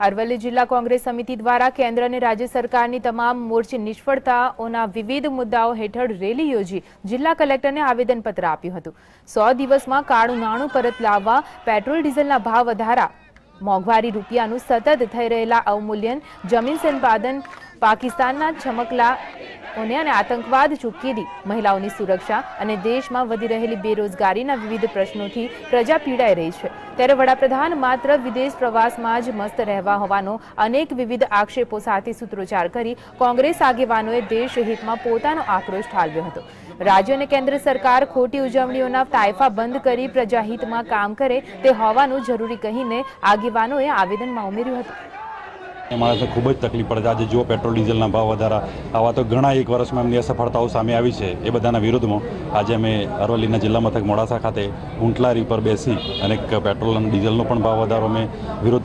અરવલ્લી જિલ્લા કોંગ્રેસ સમિતિ દ્વારા કેન્દ્ર અને રાજ્ય સરકારની તમામ મોરચી નિષ્ફળતાઓના વિવિધ મુદ્દાઓ હેઠળ રેલી યોજી જિલ્લા કલેક્ટરને આવેદનપત્ર આપ્યું હતું. સો દિવસમાં કાળું નાણું પરત લાવવા પેટ્રોલ ડીઝલના ભાવ વધારા, મોંઘવારી રૂપિયાનું સતત થઈ રહેલા અવમૂલ્યન, જમીન સંપાદન, પાકિસ્તાનના છમકલાઓને અને આતંકવાદ ચૂકેલી મહિલાઓની સુરક્ષા અને દેશમાં વધી રહેલી બેરોજગારીના વિવિધ પ્રશ્નોથી પ્રજા પીડાઈ રહી છે. ત્યારે વડાપ્રધાન માત્ર વિદેશ પ્રવાસમાં જ મસ્ત રહેવા હોવાનો અનેક વિવિધ આક્ષેપો સાથે સૂત્રોચ્ચાર કરી કોંગ્રેસ આગેવાનોએ દેશહિતમાં પોતાનો આક્રોશ ઠાલવ્યો હતો. રાજ્ય અને કેન્દ્ર સરકાર ખોટી ઉજવણીઓના તાયફા બંધ કરી પ્રજાહિતમાં કામ કરે તે હોવાનું જરૂરી કહીને આગેવાનોએ આવેદનમાં ઉમેર્યું હતું. માણસને ખૂબ જ તકલીફ પડે છે. આજે જુઓ પેટ્રોલ, ડીઝલના ભાવ વધારા. આવા તો ઘણા એક વર્ષમાં એમની અસફળતાઓ સામે આવી છે એ બધાના વિરોધમાં આજે અમે અરવલ્લીના જિલ્લા મથક મોડાસા ખાતે ઊંટલારી પર બેસી અને પેટ્રોલ અને ડીઝલનો પણ ભાવ વધારો અમે વિરોધ